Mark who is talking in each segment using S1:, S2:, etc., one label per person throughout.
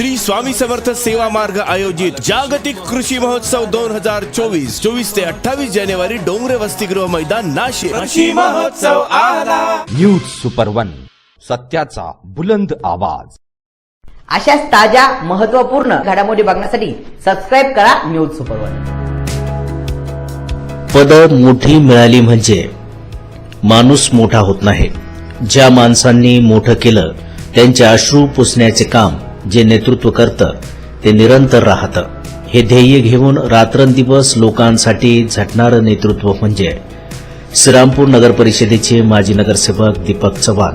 S1: श्री स्वामी समर्थ सेवा मार्ग आयोजित जागतिक कृषी महोत्सव दोन हजार चोवीस चोवीस ते अठ्ठावीस जानेवारी डोंगरे वसतिगृह मैदान नाशिक. कृषी महोत्सव आला.
S2: न्यूज सुपर वन सत्याचा बुलंद आवाज.
S3: अशाच ताज्या महत्त्वपूर्ण घडामोडी बघण्यासाठी सबस्क्राईब करा न्यूज सुपरवर
S4: पद मोठी मिळाली म्हणजे माणूस मोठा होत नाही. ज्या माणसांनी मोठं केलं त्यांचे अश्रू पुसण्याचे काम जे नेतृत्व करतं ते निरंतर राहतं. हे ध्येय घेऊन रात्रंदिवस लोकांसाठी झटणारं नेतृत्व म्हणजे श्रीरामपूर नगर परिषदेचे माजी नगरसेवक दीपक चव्हाण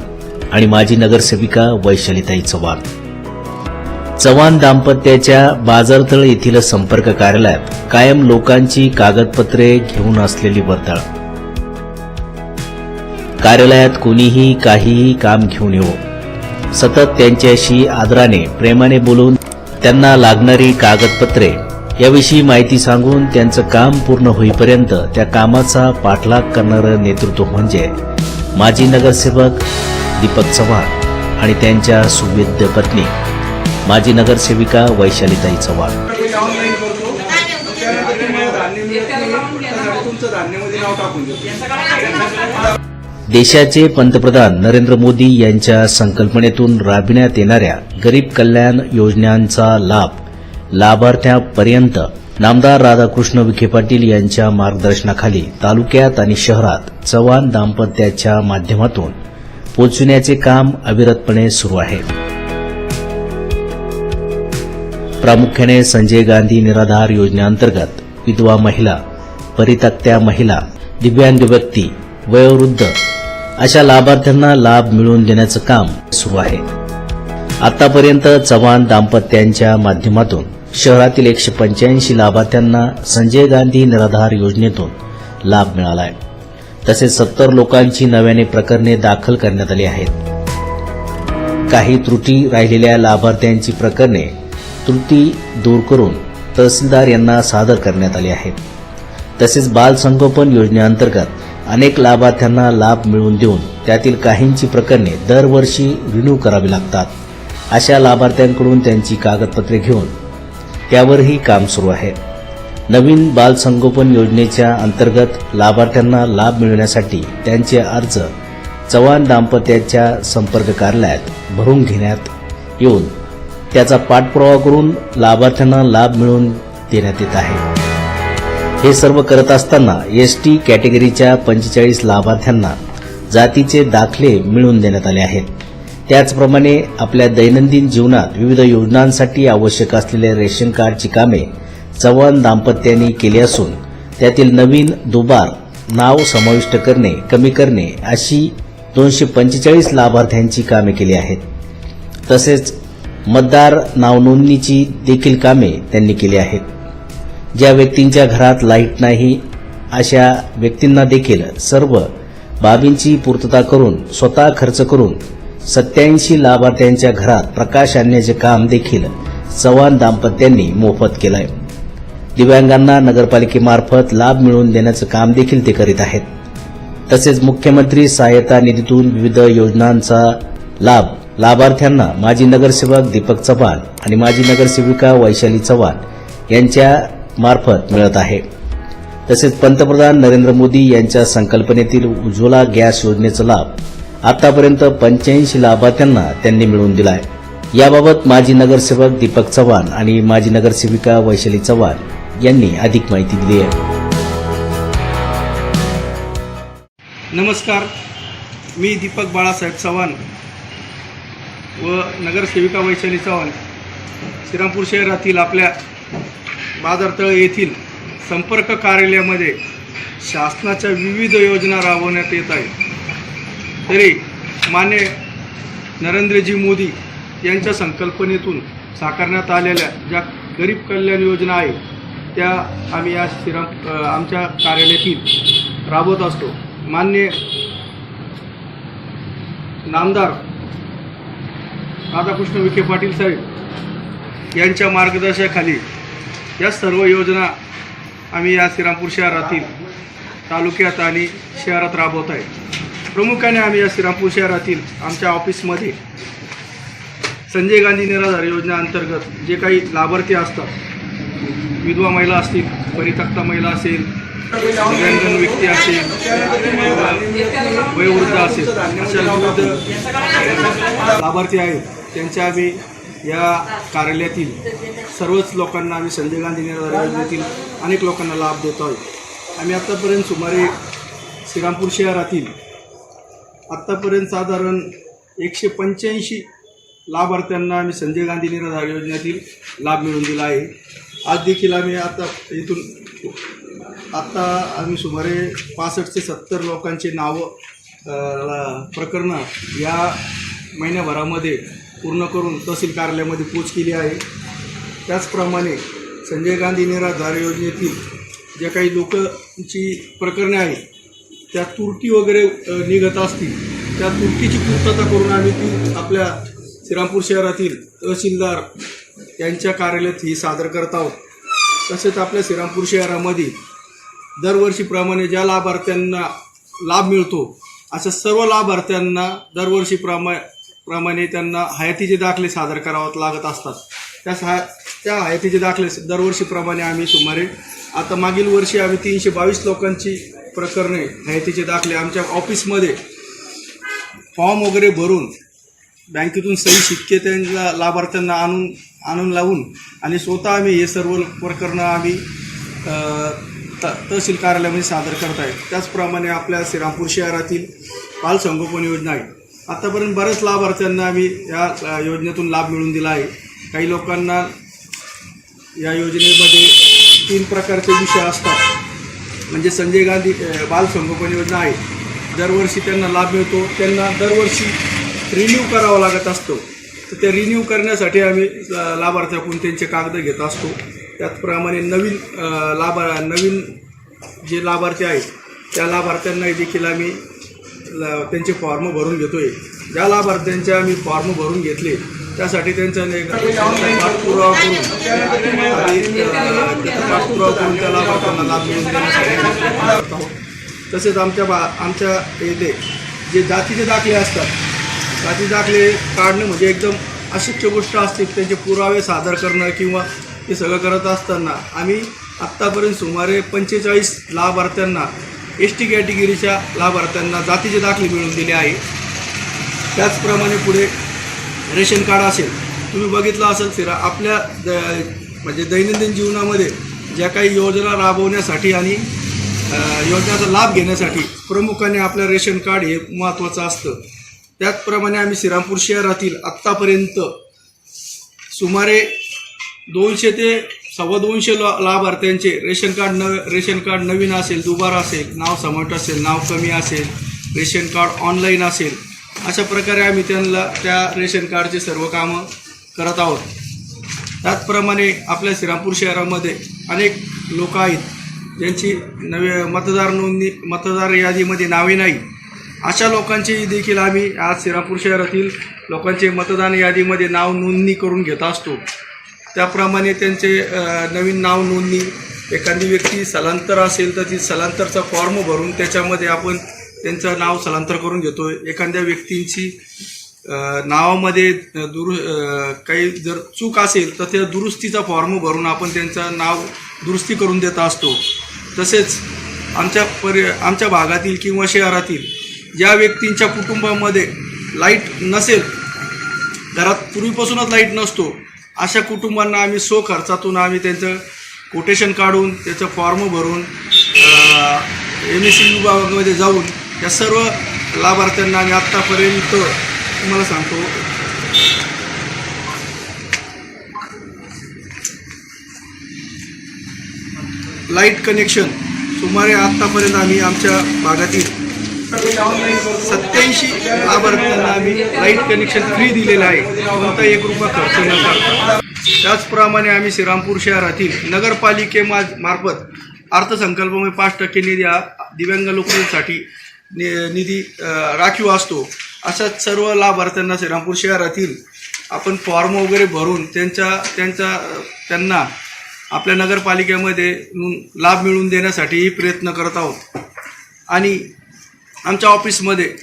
S4: आणि माजी नगरसेविका वैशालीताई चव्हाण. चव्हाण दाम्पत्याच्या बाजारतळ येथील संपर्क कार्यालयात कायम लोकांची कागदपत्रे घेऊन असलेली वर्दळ कार्यालयात कोणीही काहीही काम घेऊन येऊ. सतत त्यांच्याशी आदराने प्रेमाने बोलून त्यांना लागणारी कागदपत्रे याविषयी माहिती सांगून त्यांचं काम पूर्ण होईपर्यंत त्या कामाचा पाठलाग करणारं नेतृत्व म्हणजे माजी नगरसेवक दीपक चव्हाण आणि त्यांच्या सुविद्य पत्नी माजी नगरसेविका वैशालीताई चव्हाण. देशाचे पंतप्रधान नरेंद्र मोदी यांच्या संकल्पनेतून राबविण्यात येणाऱ्या गरीब कल्याण योजनांचा लाभ लाभार्थ्यापर्यंत नामदार राधाकृष्ण विखे पाटील यांच्या मार्गदर्शनाखाली तालुक्यात आणि शहरात चव्हाण दाम्पत्याच्या माध्यमातून पोचविण्याचे काम अविरतपणे सुरू आहे. प्रामुख्याने संजय गांधी निराधार योजनेअंतर्गत विधवा महिला परितक्त्या महिला दिव्यांग व्यक्ती वयोवृद्ध अशा लाभार्थ्यांना लाभ मिळवून देण्याचं काम सुरू आहे. आतापर्यंत चव्हाण दाम्पत्यांच्या माध्यमातून शहरातील एकशे पंच्याऐंशी लाभार्थ्यांना संजय गांधी निराधार योजनेतून लाभ मिळाला आहे तसेच सत्तर लोकांची नव्याने प्रकरणे दाखल करण्यात आली आहेत. काही त्रुटी राहिलेल्या लाभार्थ्यांची प्रकरणे त्रुटी दूर करून तहसीलदार यांना सादर करण्यात आली आहेत. तसेच बाल संगोपन योजनेअंतर्गत अनेक लाभार्थ्यांना लाभ मिळवून देऊन त्यातील काहींची प्रकरणे दरवर्षी रिन्यू करावी लागतात. अशा लाभार्थ्यांकडून त्यांची कागदपत्रे घेऊन त्यावरही काम सुरू आहे. नवीन बालसंगोपन योजनेच्या अंतर्गत लाभार्थ्यांना लाभ मिळवण्यासाठी त्यांचे अर्ज चव्हाण दाम्पत्याच्या संपर्क कार्यालयात भरून घेण्यात येऊन त्याचा पाठपुरावा करून लाभार्थ्यांना लाभ मिळवून देण्यात येत आहे. हे सर्व करत असताना एसटी कॅटेगरीच्या पंचेचाळीस लाभार्थ्यांना जातीचे दाखले मिळवून देण्यात आले आहेत. त्याचप्रमाणे आपल्या दैनंदिन जीवनात विविध योजनांसाठी आवश्यक असलेल्या रेशन कार्डची कामे चव्हाण दाम्पत्यांनी केली असून त्यातील नवीन दुबार नाव समाविष्ट करणे कमी करणे अशी दोनशे पंचेचाळीस लाभार्थ्यांची कामे केली आहेत. तसेच मतदार नावनोंदणीची देखील कामे त्यांनी केली आहेत. ज्या व्यक्तींच्या घरात लाइट नाही अशा व्यक्तींना देखील सर्व बाबींची पूर्तता करून स्वतः खर्च करून सत्याऐंशी लाभार्थ्यांच्या घरात प्रकाश आणण्याचे काम देखील चव्हाण दाम्पत्यांनी मोफत केलं आहे दिव्यांगांना नगरपालिकेमार्फत लाभ मिळवून देण्याचं काम देखील ते करीत आहेत. तसेच मुख्यमंत्री सहायता निधीतून विविध योजनांचा लाभ लाभार्थ्यांना माजी नगरसेवक दीपक चव्हाण आणि माजी नगरसेविका वैशाली चव्हाण यांच्या मार्फत मिळत आहे. तसेच पंतप्रधान नरेंद्र मोदी यांच्या संकल्पनेतील उज्ज्वला गॅस योजनेचा लाभ आतापर्यंत पंच्याऐंशी लाभार्थ्यांना त्यांनी मिळवून दिला आहे याबाबत माजी नगरसेवक दीपक चव्हाण आणि माजी नगरसेविका वैशाली चव्हाण यांनी अधिक माहिती दिली आहे.
S5: नमस्कार. मी दीपक बाळासाहेब चव्हाण व नगरसेविका वैशाली चव्हाण. श्रीरामपूर शहरातील आपल्या बाजारतळ येथील संपर्क कार्यालयामध्ये शासनाच्या विविध योजना राबवण्यात येत आहेत. तरी मान्य नरेंद्रजी मोदी यांच्या संकल्पनेतून साकारण्यात आलेल्या ज्या गरीब कल्याण योजना आहेत त्या आम्ही या श्रीराम आमच्या कार्यालयातील राबवत असतो. मान्य नामदार राधाकृष्ण विखे पाटील साहेब यांच्या मार्गदर्शनाखाली या सर्व योजना आम्ही या श्रीरामपूर शहरातील तालुक्यात आणि शहरात राबवत आहे. प्रामुख्याने आम्ही या श्रीरामपूर शहरातील आमच्या ऑफिसमध्ये संजय गांधी निराधार योजना अंतर्गत जे काही लाभार्थी असतात विधवा महिला असतील परितक्ता महिला असेल दिव्यांगन व्यक्ती असेल वयोवृद्ध असेल अशा विविध लाभार्थी आहेत त्यांच्या आम्ही या कार्यालयातील सर्वच लोकांना आम्ही संजय गांधी निराधार योजनेतील अनेक लोकांना लाभ देतो आहोत. आम्ही आत्तापर्यंत सुमारे श्रीरामपूर शहरातील आत्तापर्यंत साधारण एकशे पंच्याऐंशी लाभार्थ्यांना आम्ही संजय गांधी निराधार योजनेतील लाभ मिळवून दिला आहे. आज देखील आम्ही आता इथून आत्ता आम्ही सुमारे पासष्ट ते सत्तर लोकांचे नावं प्रकरणं या महिन्याभरामध्ये पूर्ण करून तहसील कार्यालयामध्ये पोच केली आहे. त्याचप्रमाणे संजय गांधी निराधार योजनेतील ज्या काही लोकांची प्रकरणे आहेत त्या तुरटी वगैरे निघत असतील त्या तुर्कीची पूर्तता करून आम्ही ती आपल्या श्रीरामपूर शहरातील तहसीलदार यांच्या कार्यालयात ही सादर करत आहोत. तसेच आपल्या श्रीरामपूर शहरामध्ये दरवर्षीप्रमाणे ज्या लाभार्थ्यांना लाभ मिळतो अशा सर्व लाभार्थ्यांना दरवर्षीप्रमाणे प्रमाणे त्यांना हयातीचे दाखले सादर करावं लागत असतात. त्या सहा त्या हयातीचे दाखले दरवर्षीप्रमाणे आम्ही सुमारे आता मागील वर्षी आम्ही तीनशे बावीस लोकांची प्रकरणे हयातीचे दाखले आमच्या ऑफिसमध्ये फॉर्म वगैरे भरून बँकेतून सही शिक्के त्यांना लाभार्थ्यांना आणून आणून लावून आणि स्वतः आम्ही हे सर्व प्रकरणं आम्ही त तहसील कार्यालयामध्ये सादर करत आहे त्याचप्रमाणे आपल्या श्रीरामपूर शहरातील बाल संगोपन योजना आहे. आतापर्यंत बऱ्याच लाभार्थ्यांना आम्ही या योजनेतून लाभ मिळून दिला आहे. काही लोकांना या योजनेमध्ये तीन प्रकारचे विषय असतात. म्हणजे संजय गांधी बालसंगोपन योजना आहे. दरवर्षी त्यांना लाभ मिळतो. त्यांना दरवर्षी रिन्यू करावा लागत असतो. तर ते रिन्यू करण्यासाठी आम्ही लाभार्थ्याकडून त्यांचे कागद घेत असतो. त्याचप्रमाणे नवीन लाभा नवीन जे लाभार्थी आहेत त्या लाभार्थ्यांना देखील आम्ही त्यांचे फॉर्म भरून घेतोय. ज्या लाभार्थ्यांचे आम्ही फॉर्म भरून घेतले त्यासाठी त्यांचा पाठपुरावा करून पाठपुरावा करून त्या लाभार्थ्यांना लाभ मिळून देण्यासाठी तसेच आमच्या बा आमच्या येथे जे जातीचे दाखले असतात जाती दाखले काढणं म्हणजे एकदम अशक्य गोष्ट असते. त्यांचे पुरावे सादर करणं किंवा हे सगळं करत असताना आम्ही आत्तापर्यंत सुमारे पंचेचाळीस लाभार्थ्यांना एस टी कॅटेगरीच्या लाभार्थ्यांना जातीचे दाखले मिळवून दिले आहे. त्याचप्रमाणे पुढे रेशन कार्ड असेल तुम्ही बघितलं असेल फिरा आपल्या द म्हणजे दैनंदिन जीवनामध्ये ज्या काही योजना राबवण्यासाठी आणि अ, योजनेचा लाभ घेण्यासाठी प्रमुखाने आपलं रेशन कार्ड हे महत्त्वाचं असतं. त्याचप्रमाणे आम्ही श्रीरामपूर शहरातील आत्तापर्यंत सुमारे दोनशे ते सव्वा दोनशे लाभार्थ्यांचे रेशन कार्ड न रेशन कार्ड नवीन असेल दुबारा असेल नाव समट असेल नाव कमी असेल रेशन कार्ड ऑनलाईन असेल अशा प्रकारे आम्ही त्यांना त्या रेशन कार्डचे सर्व कामं करत आहोत. त्याचप्रमाणे आपल्या श्रीरामपूर शहरामध्ये अनेक लोक आहेत ज्यांची नवे मतदार नोंदणी मतदार यादीमध्ये नावे नाही. अशा लोकांची देखील आम्ही आज श्रीरामपूर शहरातील लोकांचे मतदान यादीमध्ये नाव नोंदणी करून घेत असतो. त्याप्रमाणे त्यांचे नवीन नाव नोंदणी एखादी व्यक्ती स्थलांतर असेल तर ती स्थलांतरचा फॉर्म भरून त्याच्यामध्ये आपण त्यांचं नाव स्थलांतर करून घेतो एखाद्या व्यक्तींची नावामध्ये दुरु काही जर चूक असेल तर त्या दुरुस्तीचा फॉर्म भरून आपण त्यांचं नाव दुरुस्ती करून देत असतो. तसेच आमच्या परि आमच्या भागातील किंवा शहरातील ज्या व्यक्तींच्या कुटुंबामध्ये लाइट नसेल घरात पूर्वीपासूनच लाइट नसतो अशा कुटुंबांना आम्ही सो खर्चातून आम्ही त्यांचं कोटेशन काढून त्याचं फॉर्म भरून एम एस सी विभागामध्ये जाऊन या सर्व लाभार्थ्यांना आम्ही आत्तापर्यंत तुम्हाला सांगतो. लाइट कनेक्शन सुमारे आत्तापर्यंत आम्ही आमच्या भागातील सत्याऐंशी लाभार्थ्यांना आम्ही लाइट कनेक्शन फ्री दिलेलं आहे. कोणता एक रुपया खर्च न करता. त्याचप्रमाणे आम्ही श्रीरामपूर शहरातील नगरपालिकेमा मार्फत अर्थसंकल्पामुळे पाच टक्के निधी हा दिव्यांग लोकांसाठी नि- निधी राखीव असतो. अशा सर्व लाभार्थ्यांना श्रीरामपूर शहरातील आपण फॉर्म वगैरे भरून त्यांच्या त्यांच्या त्यांना आपल्या नगरपालिकेमध्ये लाभ मिळवून देण्यासाठीही प्रयत्न करत आहोत. आणि आमच्या ऑफिसमध्ये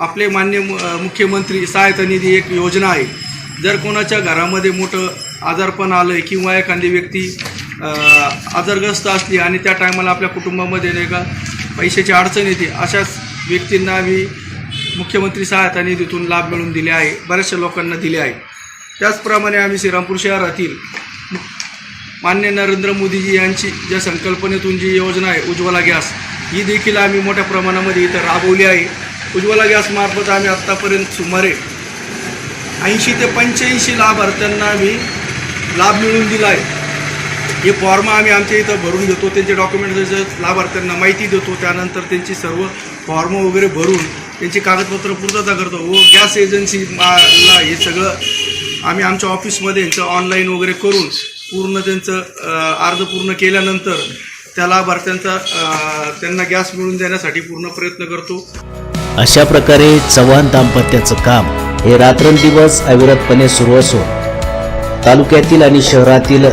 S5: आपले मान्य मु- मुख्यमंत्री सहायता निधी एक योजना आहे. जर कोणाच्या घरामध्ये मोठं आजारपण आलं आहे किंवा एखादी व्यक्ती आजारग्रस्त असली आणि त्या टायमाला आपल्या कुटुंबामध्ये नाही का पैशाची अडचण येते अशाच व्यक्तींना मी मुख्यमंत्री सहायता निधीतून लाभ मिळवून दिले आहे बऱ्याचशा लोकांना दिले आहे. त्याचप्रमाणे आम्ही श्रीरामपूर शहरातील मान्य नरेंद्र मोदीजी यांची ज्या संकल्पनेतून जी योजना आहे उज्ज्वला गॅस ही देखील आम्ही मोठ्या प्रमाणामध्ये इथं राबवली आहे. उज्ज्वला गॅसमार्फत आम्ही आत्तापर्यंत सुमारे ऐंशी ते पंच्याऐंशी लाभार्थ्यांना आम्ही लाभ मिळवून दिला आहे. हे फॉर्म आम्ही आमच्या इथं भरून घेतो त्यांचे डॉक्युमेंट लाभार्थ्यांना माहिती देतो त्यानंतर त्यांची सर्व फॉर्म वगैरे भरून त्यांची कागदपत्र पूर्तता करतो. व गॅस एजन्सीला हे सगळं आम्ही आमच्या ऑफिसमध्ये यांचं ऑनलाईन वगैरे करून पूर्ण त्यांचं अर्ज पूर्ण केल्यानंतर त्या लाभार्थ्यांचा त्यांना गॅस मिळवून देण्यासाठी पूर्ण प्रयत्न करतो.
S4: अशा प्रकारे चव्हाण दाम्पत्याचं काम हे रात्रंदिवस अविरतपणे सुरू असून तालुक्यातील आणि शहरातील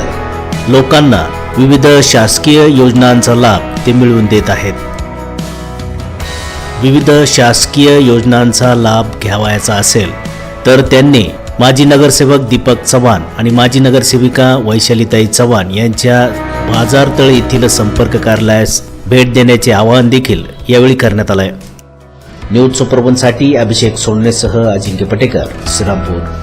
S4: लोकांना विविध शासकीय योजनांचा लाभ ते मिळवून देत आहेत. विविध शासकीय योजनांचा लाभ घ्यावायचा असेल तर त्यांनी माजी नगरसेवक दीपक चव्हाण आणि माजी नगरसेविका वैशालीताई चव्हाण यांच्या बाजारतळ येथील संपर्क कार्यालयास भेट देण्याचे आवाहन देखील यावेळी करण्यात आलं आहे न्यूज सुपरवनसाठी अभिषेक सोडणेसह अजिंक्य पटेकर श्रीरामपूर.